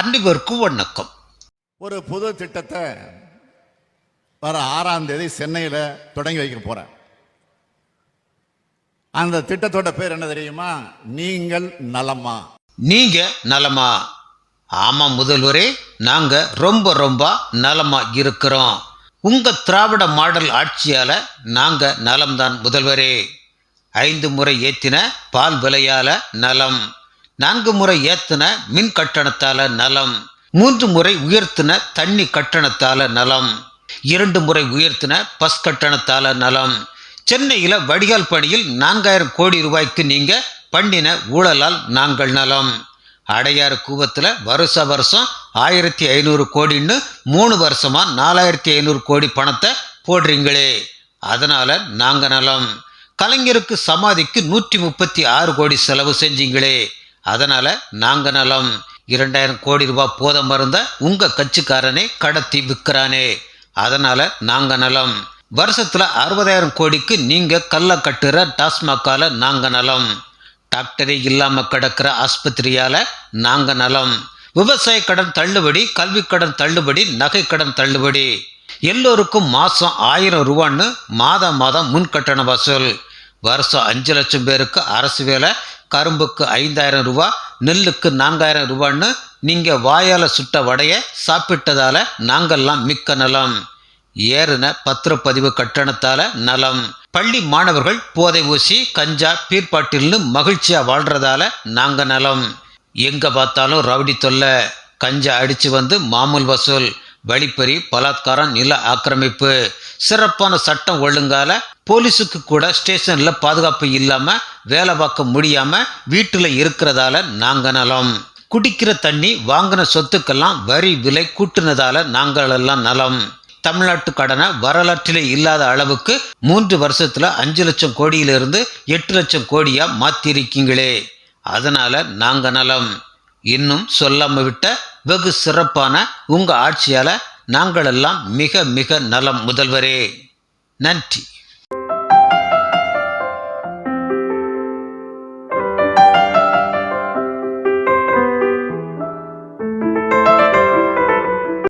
அனைவருக்கும் வணக்கம் ஒரு புது திட்டத்தை வர ஆறாம் தேதி சென்னையில் தொடங்கி வைக்க போறேன். அந்த திட்டத்தோட பேர் என்ன தெரியுமா? நீங்கள் நலமா. நீங்க நலமா. ஆமா முதல்வரே நாங்க ரொம்ப ரொம்ப நலமா இருக்கிறோம். உங்க திராவிட மாடல் ஆட்சியால நாங்க நலம்தான் முதல்வரே. ஐந்து முறை ஏத்தின பால் விலையால நலம். நான்கு முறை ஏத்தின மின் கட்டணத்தால நலம் மூன்று முறை உயர்த்தின தண்ணி கட்டணத்தால நலம் இரண்டு முறை உயர்த்தின பஸ் கட்டணத்தால நலம். சென்னையில் வடிகால் பணியில் நான்காயிரம் கோடி ரூபாய்க்கு நீங்க பண்ணின ஊழலால் நாங்கள் நலம். அடையாறு கூவத்தில் வருஷ வருஷம் ஆயிரத்தி ஐநூறு கோடின்னு மூணு வருஷமா நாலாயிரத்தி ஐநூறு கோடி பணத்தை போடுறீங்களே. அதனால நாங்க நலம். கலைஞருக்கு சமாதிக்கு நூற்றி முப்பத்தி ஆறு கோடி செலவு செஞ்சீங்களே. அதனால் நாங்கள் நலம். இரண்டாயிரம் கோடி ரூபாய் போத மருந்த உங்கள் கட்சிக்காரனே கடத்தி விற்கிறானே. அதனால் நாங்கள் நலம். வருஷத்தில் அறுபதாயிரம் கோடிக்கு நீங்கள் கல்லை கட்டுற டாஸ்மாக்கால் நாங்கள் நலம். டாக்டரே இல்லாமல் கிடக்கிற ஆஸ்பத்திரியால் நாங்கள் நலம். விவசாய கடன் தள்ளுபடி கல்வி கடன் தள்ளுபடி நகை கடன் தள்ளுபடி. எல்லோருக்கும் மாதம் ஆயிரம் ரூபான்னு மாதம் மாதம் முன்கட்டண வசூல். வருஷம் அஞ்சு லட்சம் பேருக்கு அரசு வேலை கரும்புக்கு ஐந்தாயிரம் ரூபா நெல்லுக்கு நான்காயிரம் ரூபான்னு நீங்கள் வாயால் சுட்ட வடையை சாப்பிட்டதால் நாங்கெல்லாம் மிக்க நலம். ஏறின பத்திரப்பதிவு கட்டணத்தால் நலம். பள்ளி மாணவர்கள் போதை ஊசி கஞ்சா பீர்பாட்டில்னு மகிழ்ச்சியாக வாழ்றதால நாங்கள் நலம். எங்கே பார்த்தாலும் ரவுடி தொல்லை. கஞ்சா அடித்து வந்து மாமூல் வசூல். வழிப்பறி பலாத்காரம் நில ஆக்கிரமிப்பு. சிறப்பான சட்டம் ஒழுங்கால போலீஸுக்கு கூட ஸ்டேஷனில் பாதுகாப்பு இல்லாமல் வேலை பார்க்க முடியாமல் வீட்டில் இருக்கிறதால நாங்கள் நலம் குடிக்கிற தண்ணி வாங்கின சொத்துக்கெல்லாம் வரி விலை கூட்டுனதால நாங்களெல்லாம் நலம். தமிழ்நாட்டு கடனை வரலாற்றிலே இல்லாத அளவுக்கு மூன்று வருஷத்தில் அஞ்சு லட்சம் கோடியிலிருந்து எட்டு லட்சம் கோடியாக மாற்றியிருக்கீங்களே அதனால் நாங்கள் நலம் இன்னும் சொல்லாமல் விட்ட வெகு சிறப்பான உங்கள் ஆட்சியால் நாங்களெல்லாம் மிக மிக நலம் முதல்வரே. நன்றி.